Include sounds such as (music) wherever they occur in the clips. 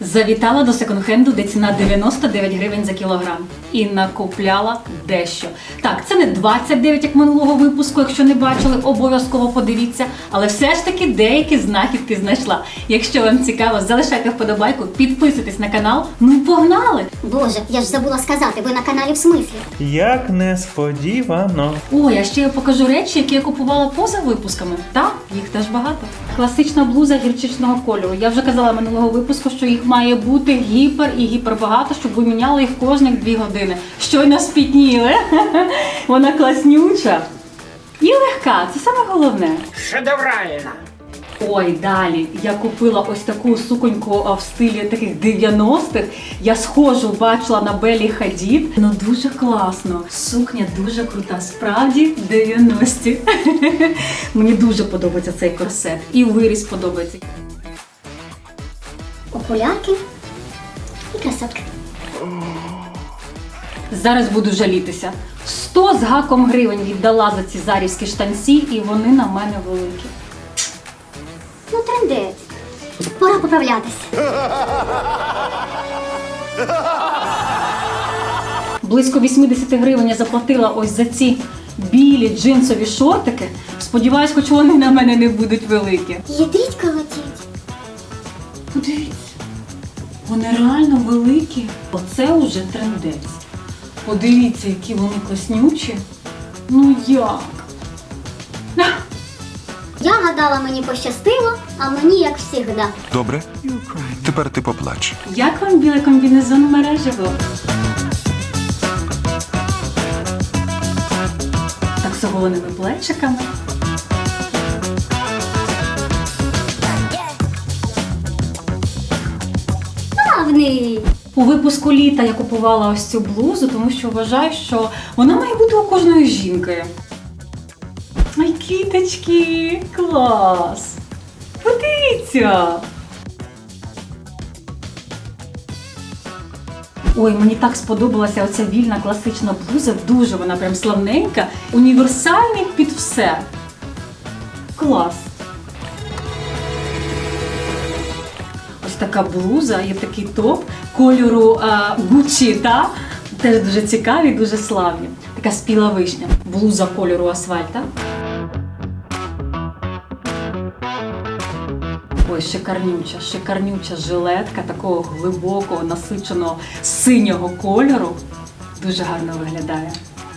Завітала до секонд-хенду, де ціна 99 гривень за кілограм. І накупляла дещо. Так, це не 29, як минулого випуску. Якщо не бачили, обов'язково подивіться. Але все ж таки деякі знахідки знайшла. Якщо вам цікаво, залишайте вподобайку, підписуйтесь на канал. Ну погнали! Боже, я ж забула сказати, ви на каналі в смислі. Як несподівано. Ой, а ще я покажу речі, які я купувала поза випусками. Так, їх теж багато. Класична блуза гірчичного кольору. Я вже казала минулого випуску, що їх має бути гіпер і гіпербагато, щоб ви міняли їх кожних дві години. Щойно спітніли. (laughs) Вона класнюча. І легка, це саме головне. Шедевральна. Ой, далі я купила ось таку суконьку в стилі таких 90-х. Я схожу бачила на Белі Хадід. Ну дуже класно. Сукня дуже крута. Справді 90-ті. (laughs) Мені дуже подобається цей корсет. І виріс подобається. Окулярки і красотка. Зараз буду жалітися. 100 з гаком гривень віддала за ці зарівські штанці, і вони на мене великі. Трендець. Пора поправлятись. Близько 80 гривень я заплатила ось за ці білі джинсові шортики. Сподіваюсь, хоч вони на мене не будуть великі. Їдріть колотіть. Подивіться, вони реально великі. Оце уже трендець. Подивіться, які вони класнючі. Ну як? Я гадала, мені пощастило, а мені як завжди. Добре? Тепер ти поплач. Як вам білий комбінезон мережево? Так з оголеними плечиками. Славний. У випуску літа я купувала ось цю блузу, тому що вважаю, що вона має бути у кожної жінки. Ай, кіточки, клас! Подивіться! Ой, мені так сподобалася оця вільна класична блуза. Дуже вона прям славненька. Універсальний під все. Клас! Ось така блуза, є такий топ кольору а, Gucci, та? Теж дуже цікаві, дуже славні. Така спіла вишня. Блуза кольору асфальта. Ой, шикарнюча, шикарнюча жилетка такого глибокого, насиченого синього кольору. Дуже гарно виглядає.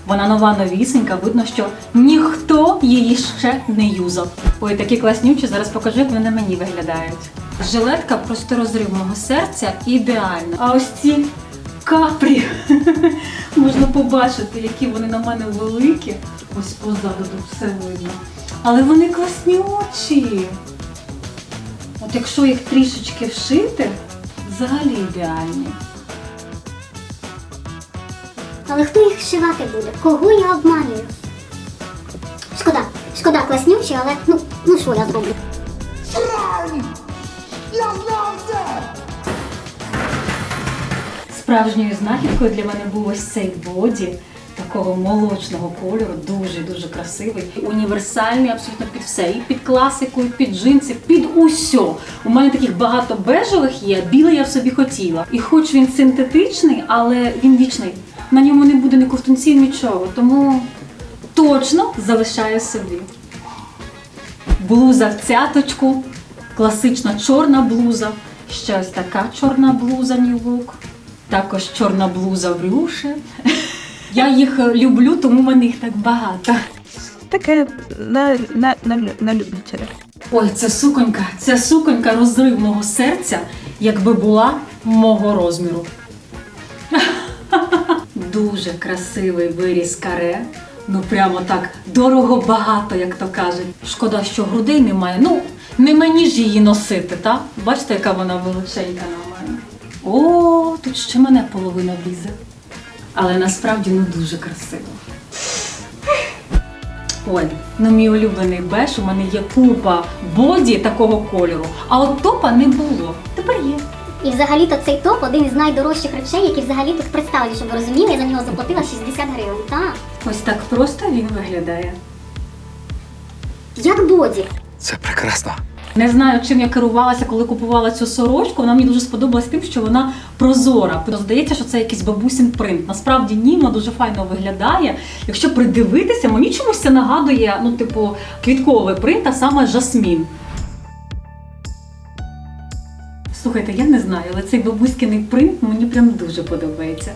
Вона нова новісенька, видно, що ніхто її ще не юзав. Ой, такі класнючі, зараз покажу, як вони мені виглядають. Жилетка просто розрив мого серця ідеально. А ось ці капрі (laughs) можна побачити, які вони на мене великі. Ось позаду все видно. Але вони класнючі. От якщо їх трішечки вшити, взагалі ідеальні. Але хто їх вшивати буде? Кого я обманюю? Шкода, шкода класнючі, але ну, ну що я зроблю? Справжньою знахідкою для мене був ось цей боді такого молочного кольору, дуже дуже красивий, універсальний абсолютно під все. І під класику, і під джинси, під усьо. У мене таких багато бежевих є. Білий я в собі хотіла. І хоч він синтетичний, але він вічний. На ньому не буде ні ковтунців, нічого. Тому точно залишаю собі. Блуза в цяточку, класична чорна блуза, ще ось така чорна блуза Look, також чорна блуза в рюші. Я їх люблю, тому в мене їх так багато. Таке на, на, на, на любителя. Ой, ця суконька, ця суконька розрив мого серця, якби була мого розміру. (laughs) Дуже красивий виріз каре. Ну прямо так дорого багато, як то кажуть. Шкода, що грудей немає. Ну, не мені ж її носити, так? Бачите, яка вона величенька на мене. О, тут ще мене половина влізе. Але насправді ну дуже красиво. Ой, ну мій улюблений беж, у мене є купа боді такого кольору, а от топа не було. Тепер є. І взагалі-то цей топ один із найдорожчих речей, які взагалі тут представлені, щоб ви розуміли, я за нього заплатила 60 гривень. Так. Ось так просто він виглядає. Як боді. Це прекрасно. Не знаю, чим я керувалася, коли купувала цю сорочку. Вона мені дуже сподобалась тим, що вона прозора. Здається, що це якийсь бабусін принт. Насправді ні, вона дуже файно виглядає. Якщо придивитися, мені чомусь це нагадує, ну, типу, квітковий принт, а саме жасмін. Слухайте, я не знаю, але цей бабуськиний принт мені прям дуже подобається.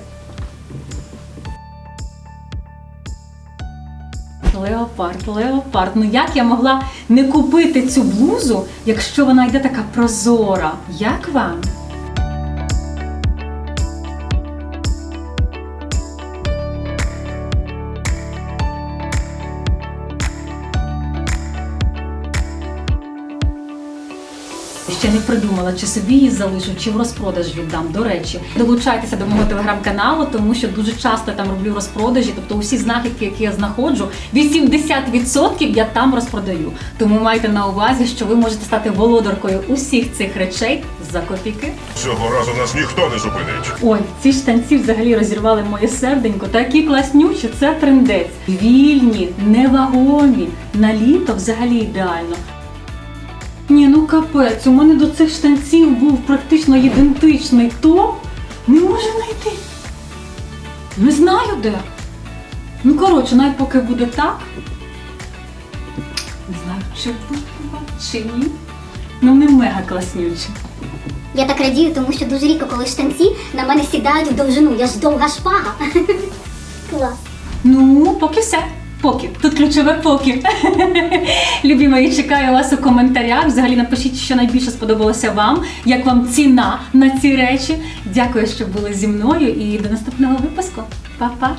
Леопард, леопард. Ну як я могла не купити цю блузу, якщо вона йде така прозора? Як вам? Ще не придумала, чи собі її залишу, чи в розпродаж віддам. До речі, долучайтеся до мого телеграм-каналу, тому що дуже часто я там роблю розпродажі. Тобто усі знахідки, які я знаходжу, 80% я там розпродаю. Тому майте на увазі, що ви можете стати володаркою усіх цих речей за копійки. Цього разу нас ніхто не зупинить. Ой, ці штанці взагалі розірвали моє серденько. Такі класнючі, це трендець. Вільні, невагомі. На літо взагалі ідеально. Ні, ну капець, у мене до цих штанців був практично ідентичний топ. Не можу знайти. Не знаю де. Ну, коротше, навіть поки буде так. Не знаю, чи буде, чи ні. Ну, не мега класнючі. Я так радію, тому що дуже рідко, коли штанці на мене сідають в довжину. Я ж довга шпага. (laughs) Клас. Ну, поки все. Поки. Тут ключове поки. (laughs) Любі мої, чекаю вас у коментарях. Взагалі напишіть, що найбільше сподобалося вам, як вам ціна на ці речі. Дякую, що були зі мною і до наступного випуску. Па-па!